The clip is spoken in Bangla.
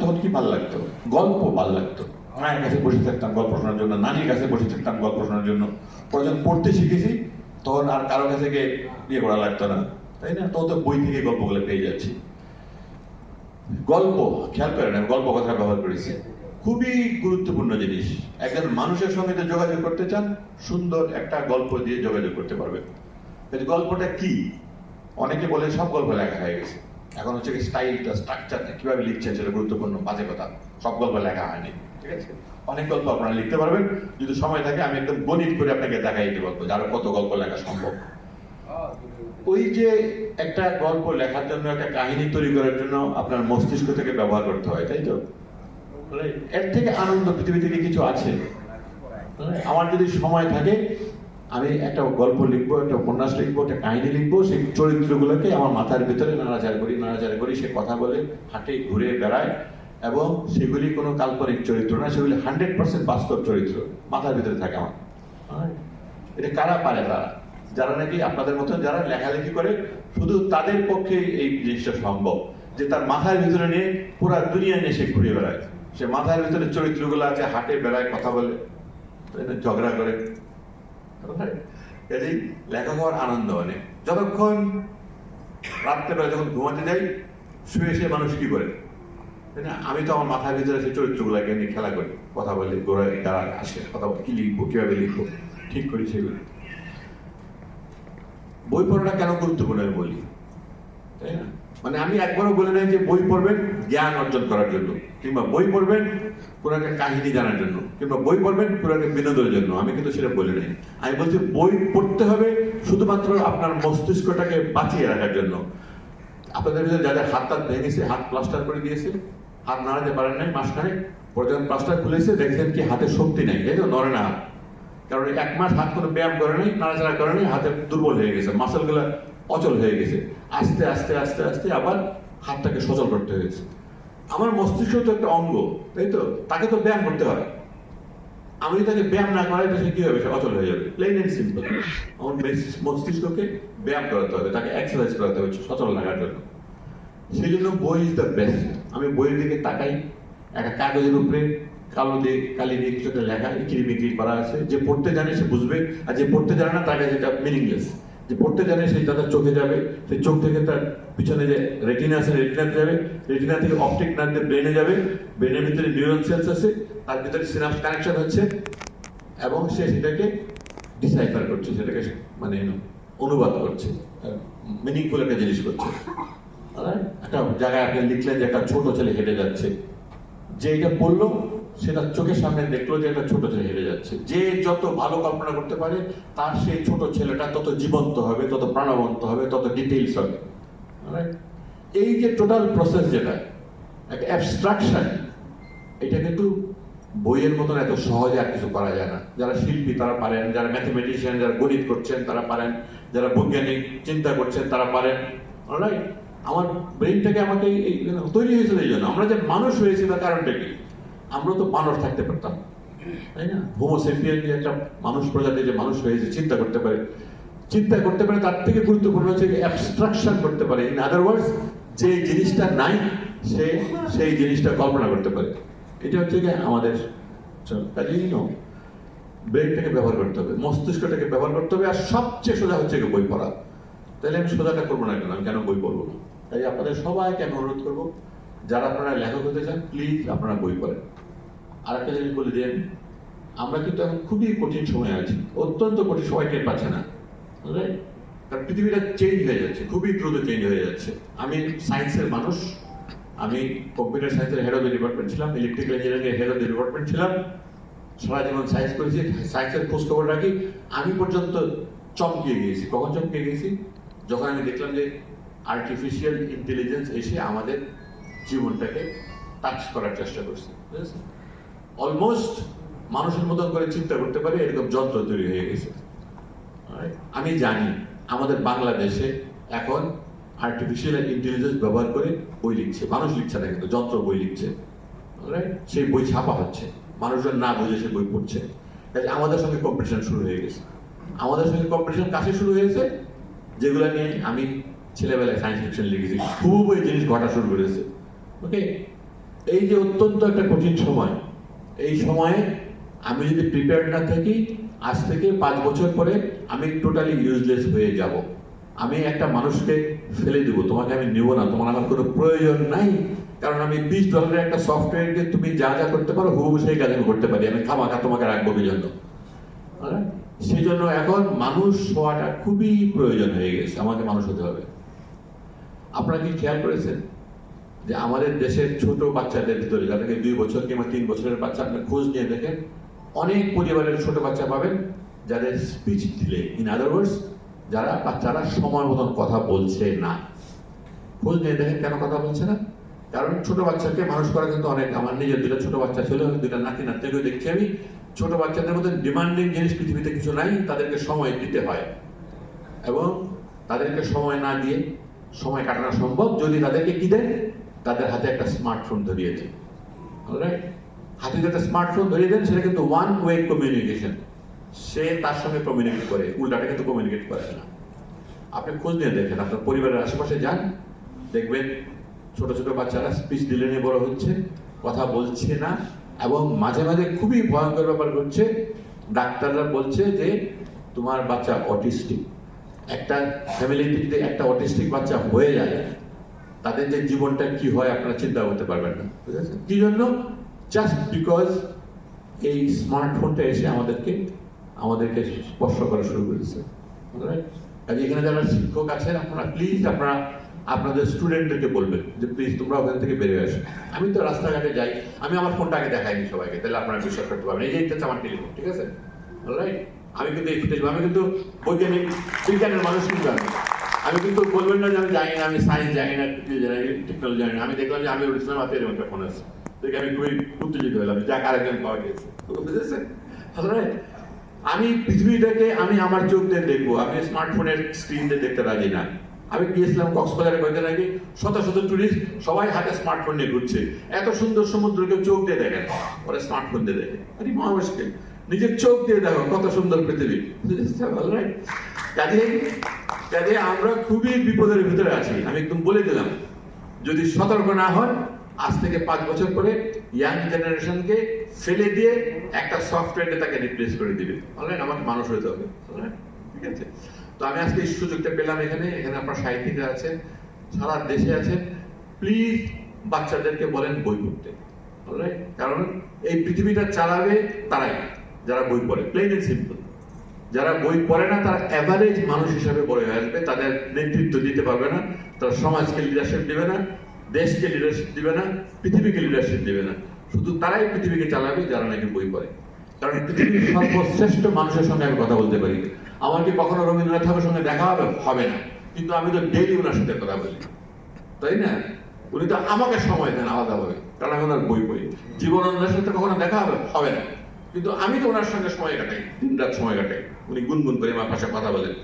তখন কি, ভালো লাগতো? গল্প ভালো লাগতো। মায়ের কাছে বসে থাকতাম গল্প শোনার জন্য, নানির কাছে বসে থাকতাম গল্প শোনার জন্য। পরে যখন পড়তে শিখেছি, তখন আর কারও কাছে গিয়ে ইয়ে করা লাগতো না। তাই না? তখন তো বই থেকে গল্পগুলো পেয়ে যাচ্ছি। গল্প, খেয়াল করেন, আমি গল্প কথা ব্যবহার করেছি। খুবই গুরুত্বপূর্ণ জিনিস। একজন মানুষের সঙ্গে যদি যোগাযোগ করতে চান, সুন্দর একটা গল্প দিয়ে যোগাযোগ করতে পারবেন। গল্পটা কি? অনেকে বলে সব গল্প লেখা হয়ে গেছে। এখন হচ্ছে কি স্টাইলটা স্ট্রাকচারটা কীভাবে লিখছেন সেটা গুরুত্বপূর্ণ, বাজে কথা। সব গল্প লেখা হয়নি, ঠিক আছে? অনেক গল্প আপনারা লিখতে পারবেন, যদি সময় থাকে আমি একদম গণিত করে আপনাকে দেখাই দিতে পারব যার কত গল্প লেখা সম্ভব। ওই যে একটা গল্প লেখার জন্য, একটা কাহিনী তৈরি করার জন্য আপনার মস্তিষ্ক থেকে ব্যবহার করতে হয়, তাই তো? এর থেকে আনন্দ পৃথিবী থেকে কিছু আছে। আমার যদি সময় থাকে আমি একটা গল্প লিখব, একটা উপন্যাস লিখব, একটা কাহিনী লিখব, সেই চরিত্রগুলোকে আমার মাথার ভিতরে নাড়াচাড়া করি নাড়াচাড়া করি, সে কথা বলে হাঁটে, ঘুরে বেড়ায় এবং সেগুলি কোনো কাল্পনিক চরিত্র না, সেগুলি হান্ড্রেড পার্সেন্ট বাস্তব চরিত্র মাথার ভিতরে থাকে আমার। এটা কারা পারে তারা? যারা নাকি আপনাদের মতো যারা লেখালেখি করে, শুধু তাদের পক্ষে এই জিনিসটা সম্ভব, যে তার মাথার ভিতরে নিয়ে পুরো দুনিয়া নিয়ে সে ঘুরে বেড়ায়। সে মাথার ভিতরে চরিত্রগুলো আছে, হাটে, বেড়ায়, কথা বলে ঝগড়া করে। কাজেই লেখা হওয়ার আনন্দ অনেক যতক্ষণ রাত্রেবেলা যখন ঘুমাতে যাই, শুয়ে শুয়ে মানুষ কি করে? তাই না? আমি তো আমার মাথার ভিতরে সেই চরিত্রগুলোকে নিয়ে খেলা করি। কথা বলি গোড়ায় তারা আসে, কথা কি লিখব, কীভাবে লিখব? ঠিক করি সেগুলো। বই পড়াটা কেন গুরুত্বপূর্ণ আমি বলি? তাই না? মানে আমি একবারও বলে নাই যে বই পড়বেন জ্ঞান অর্জন করার জন্য, কিংবা বই পড়বেন কোনো একটা কাহিনী জানার জন্য, কিংবা বই পড়বেন কোনো একটা বিনোদনের জন্য। আমি কিন্তু সেটা বলি নাই। আমি বলছি বই পড়তে হবে শুধুমাত্র আপনার মস্তিষ্কটাকে বাঁচিয়ে রাখার জন্য। আপনাদের ভিতরে যাদের হাত টাত ভেঙেছে, হাত প্লাস্টার করে দিয়েছে, হাত নাড়াতে পারেন নাই মাসখানে পরে যখন প্লাস্টার খুলেছে দেখছেন কি হাতে শক্তি নেই। তাই তো নড়ে না কারণ এই এক মাস হাত কোনো ব্যায়াম করে নাই, নাড়াচাড়া করে নাই, হাতে দুর্বল হয়ে গেছে। মাসেলগুলো অচল হয়ে গেছে। আস্তে আস্তে আস্তে আস্তে আবার হাতটাকে সচল করতে হয়েছে। আমার মস্তিষ্ক তো একটা অঙ্গ, তাই তো? তাকে তো ব্যায়াম করতে হয়। আমি যদি তাকে ব্যায়াম না করাই, তাহলে কি হবে? সে অচল হয়ে যাবে। প্লেন এন্ড সিম্পল আমার মস্তিষ্ককে ব্যায়াম করাতে হবে, তাকে এক্সারসাইজ করাতে হবে, সচল রাখার জন্য। সেই জন্য বই ইজ দ্য বেস্ট আমি বইয়ের দিকে তাকাই। একটা কাগজের উপরে কালো দিয়ে, কালি দিয়ে কিছু একটা লেখা ইকিরি বিক্রি করা আছে। যে পড়তে জানে, সে বুঝবে। আর যে পড়তে জানে না, তার কাছে এটা মিনিংলেস যে পড়তে জানে সেই তার চোখে যাবে, সেই চোখ থেকে তার পিছনে যে রেটিনা আছে রেটিনাতে যাবে রেটিনা থেকে অপটিক নার্ভ ব্রেনে যাবে ব্রেনের ভিতরে নিউরন সেলস আছে, তার ভিতরে সিনাপস কানেকশন হচ্ছে, এবং সে সেটাকে ডিসাইফার করছে, সেটাকে মানে অনুবাদ করছে মিনিংফুল একটা জিনিস করছে। একটা জায়গায় আপনি লিখলেন যে একটা ছোট ছেলে হেঁটে যাচ্ছে। যে এটা পড়ল সেটা চোখের সামনে দেখল যে একটা ছোট ছেলে হেরে যাচ্ছে। যে যত ভালো কল্পনা করতে পারে, তার সেই ছোট ছেলেটা তত জীবন্ত হবে, তত প্রাণবন্ত হবে, তত ডিটেইলস হবে? এই যে টোটাল প্রসেস যেটা, একটা অ্যাবস্ট্রাকশন এটা কিন্তু বইয়ের মতন এত সহজে আর কিছু করা যায় না। যারা শিল্পী, তারা পারেন, যারা ম্যাথমেটিশিয়ান যারা গণিত করছেন, তারা পারেন। যারা বৈজ্ঞানিক চিন্তা করছেন, তারা পারেন। আমার ব্রেনটাকে আমাকে তৈরি হয়েছিল এই জন্য। আমরা যে মানুষ হয়েছি, তার কারণটা কি? আমরা তো মানুষ থাকতে পারতাম। তাই না? হোমোসেপিয়ান যে একটা মানুষ প্রজাতি যে মানুষ হয়েছে চিন্তা করতে পারে। চিন্তা করতে পারে, তার থেকে গুরুত্বপূর্ণ হচ্ছে অ্যাবস্ট্রাকশন করতে পারে। ইন আদার ওয়ার্ডস যে জিনিসটা নাই, সে সেই জিনিসটা কল্পনা করতে পারে। এটা হচ্ছে কি আমাদের কাজেই ব্রেনটাকে ব্যবহার করতে হবে, মস্তিষ্কটাকে ব্যবহার করতে হবে, আর সবচেয়ে সোজা হচ্ছে কি বই পড়া। তাহলে আমি সোজাটা করব না কেন? আমি কেন বই পড়ব না? তাই আপনাদের সবাইকে আমি অনুরোধ করব যারা আপনারা লেখক হতে চান প্লিজ আপনারা বই পড়েন। আর একটা জিনিস বলে দিন আমরা কিন্তু এখন খুবই কঠিন সময় আছি। অত্যন্ত কঠিন সময় টের পাচ্ছে না? কারণ পৃথিবীটা চেঞ্জ হয়ে যাচ্ছে, খুবই দ্রুত চেঞ্জ হয়ে যাচ্ছে। আমি সায়েন্সের মানুষ, আমি কম্পিউটার সায়েন্সের হেড অফ দ্য ডিপার্টমেন্ট ছিলাম electrical engineering head of the department ছিলাম। সারা জীবন সায়েন্স করেছি সায়েন্সের খোঁজ খবর রাখি। আমি পর্যন্ত চমকিয়ে গিয়েছি। কখন চমকিয়ে গিয়েছি? যখন আমি দেখলাম যে আর্টিফিশিয়াল ইন্টেলিজেন্স এসে আমাদের জীবনটাকে টাচ করার চেষ্টা করছে। বুঝেছেন অলমোস্ট মানুষের মতন করে চিন্তা করতে পারে এরকম যন্ত্র তৈরি হয়ে গেছে। আমি জানি আমাদের বাংলাদেশে এখন আর্টিফিশিয়াল ইন্টেলিজেন্স ব্যবহার করে বই লিখছে মানুষ লিখছে না কিন্তু যন্ত্র বই লিখছে। সেই বই ছাপা হচ্ছে। মানুষজন না বুঝে সে বই পড়ছে। আমাদের সঙ্গে কম্পিটিশন শুরু হয়ে গেছে। আমাদের সঙ্গে কম্পিটিশন কাছে শুরু হয়েছে? যেগুলো নিয়ে আমি ছেলেবেলায় সায়েন্স ফিকশন লিখেছি। খুব ওই জিনিস ঘটা শুরু করেছে। এই যে অত্যন্ত একটা কঠিন সময়। এই সময়ে আমি যদি প্রিপেয়ার্ড না থাকি, আজ থেকে পাঁচ বছর পরে আমি টোটালি ইউজলেস হয়ে যাব। আমি একটা মানুষকে ফেলে দেবো। তোমাকে আমি নেব না। তোমার আমার কোনো প্রয়োজন নাই। কারণ আমি বিশ ডলারের একটা সফটওয়্যার দিয়ে তুমি যা যা করতে পারো, হুবহু সেই কাজ আমি করতে পারি। আমি খামাখা তোমাকে রাখব কি জন্য? সেই জন্য এখন মানুষ হওয়াটা খুবই প্রয়োজন হয়ে গেছে। আমাকে মানুষ হতে হবে। আপনারা কি খেয়াল করেছেন? যে আমাদের দেশের ছোট বাচ্চাদের ভিতরে যাদেরকে দুই বছর কিংবা তিন বছরের বাচ্চা আপনি খোঁজ নিয়ে দেখেন, অনেক পরিবারের ছোট বাচ্চা পাবেন যাদের স্পিচ দিলে ইন আদার ওয়ার্ডস যারা বাচ্চারা সময় মতন কথা বলছে না। খোঁজ নিয়ে দেখেন কেন কথা বলছে না? কারণ ছোট বাচ্চাকে মানুষ করা কিন্তু অনেক, আমার নিজের দুটো ছোট বাচ্চা ছিল দুটা নাতি নাতনিকেও দেখছি আমি। ছোট বাচ্চাদের মধ্যে ডিমান্ডিং জিনিস পৃথিবীতে কিছু নাই, তাদেরকে সময় দিতে হয়। এবং তাদেরকে সময় না দিয়ে সময় কাটানো সম্ভব যদি তাদেরকে কি দেয় তাদের হাতে একটা স্মার্টফোন ধরিয়ে দেয় Alright? হাতে একটা স্মার্টফোন ধরিয়ে দেন, সেটা কিন্তু ওয়ান ওয়ে কমিউনিকেশন সে তার সঙ্গে কমিউনিকেট করে, উল্টাটা কিন্তু কমিউনিকেট করে না। আপনি খোঁজ নিয়ে দেখেন, আপনার পরিবারের আশেপাশে যান, দেখবেন ছোট ছোট বাচ্চারা স্পিচ দিলে নিয়ে বড় হচ্ছে, কথা বলছে না, এবং মাঝে মাঝে খুবই ভয়ঙ্কর ব্যাপার ঘটছে। ডাক্তাররা বলছে যে, তোমার বাচ্চা অটিস্টিক। একটা ফ্যামিলিতে যদি একটা অটিস্টিক বাচ্চা হয়ে যায় তাদের যে জীবনটা কি হয় আপনারা চিন্তা করতে পারবেন না। বুঝেছেন কি জন্য? জাস্ট বিকজ এই স্মার্টফোনটা এসে আমাদেরকে আমাদেরকে স্পর্শ করা শুরু করেছে? কাজে এখানে যারা শিক্ষক আছেন আপনারা প্লিজ আপনারা আপনাদের স্টুডেন্টদেরকে বলবেন যে প্লিজ তোমরা ওখান থেকে বেরিয়ে আসো। আমি তো রাস্তাঘাটে যাই আমি আমার ফোনটা আগে দেখাইনি সবাইকে তাহলে আপনারা বিশ্বাস করতে পারবেন। এই যে এটা আমার টেলিফোন ঠিক আছে? রাইট আমি কিন্তু এই টেলিফোন আমি কিন্তু বৈজ্ঞানিক বিজ্ঞানের মানুষ কিন্তু আমি। আমি কিন্তু বলবেন না যে আমি জানি না, আমি সায়েন্স জানি না টেকনোলজি জানি না, আমি দেখলাম যে আমি ইসলাম হাতে এরকম একটা ফোন আছে। দেখে আমি খুবই উত্তেজিত হলাম যাক আরেকজন পাওয়া গেছে। আমি পৃথিবীটাকে, আমি আমার চোখ দিয়ে দেখব। আমি স্মার্টফোনের স্ক্রিন দিয়ে দেখতে রাজি না। আমি গিয়েছিলাম কক্সবাজারে কয়েকদিন আগে। শত শত টুরিস্ট সবাই হাতে স্মার্টফোন নিয়ে ঘুরছে। এত সুন্দর সমুদ্রকে চোখ দিয়ে দেখেন ওরা স্মার্টফোন দিয়ে দেখে। আরে মহা মুশকিল নিজের চোখ দিয়ে দেখো, কত সুন্দর পৃথিবী? কাজে কাজে আমরা খুবই বিপদের ভিতরে আছি, আমি একদম বলে দিলাম। যদি সতর্ক না হন, আজ থেকে পাঁচ বছর পরে ইয়াং জেনারেশনকে ফেলে দিয়ে একটা সফটওয়্যারে তাকে রিপ্লেস করে দিবে। অলরাইট আমাকে মানুষ হতে হবে? ঠিক আছে? তো আমি আজকে এই সুযোগটা পেলাম এখানে এখানে আপনার সাহিত্যিকরা আছেন, সারা দেশে আছেন। প্লিজ বাচ্চাদেরকে বলেন বই পড়তে alright? কারণ এই পৃথিবীটা চালাবে তারাই। যারা বই পড়ে প্লেন এন্ড সিম্পল যারা বই পড়ে না, তারা অ্যাভারেজ মানুষ হিসাবে বড় হয়ে আসবে, তাদের নেতৃত্ব দিতে পারবে না, তারা সমাজকে লিডারশিপ দেবে না, দেশকে লিডারশিপ দিবে না, পৃথিবীকে লিডারশিপ দেবে না। শুধু তারাই পৃথিবীকে চালাবে, যারা নাকি বই পড়ে। কারণ পৃথিবীর সর্বশ্রেষ্ঠ মানুষের সঙ্গে আমি কথা বলতে পারি। আমার কি কখনো রবীন্দ্রনাথ ঠাকুরের সঙ্গে দেখা হবে? হবে না। কিন্তু আমি তো ডেইলি ওনার সাথে কথা বলি। তাই না? উনি তো আমাকে সময় দেন আলাদাভাবে। কারণ আমি ওনার বই পড়ি। জীবনানন্দের সাথে কখনো দেখা হবে? হবে না। কিন্তু আমি তো ওনার সঙ্গে সময় কাটাই দিন রাত সময় কাটাই। উনি গুনগুন করে আমার পাশে কথা বলেন।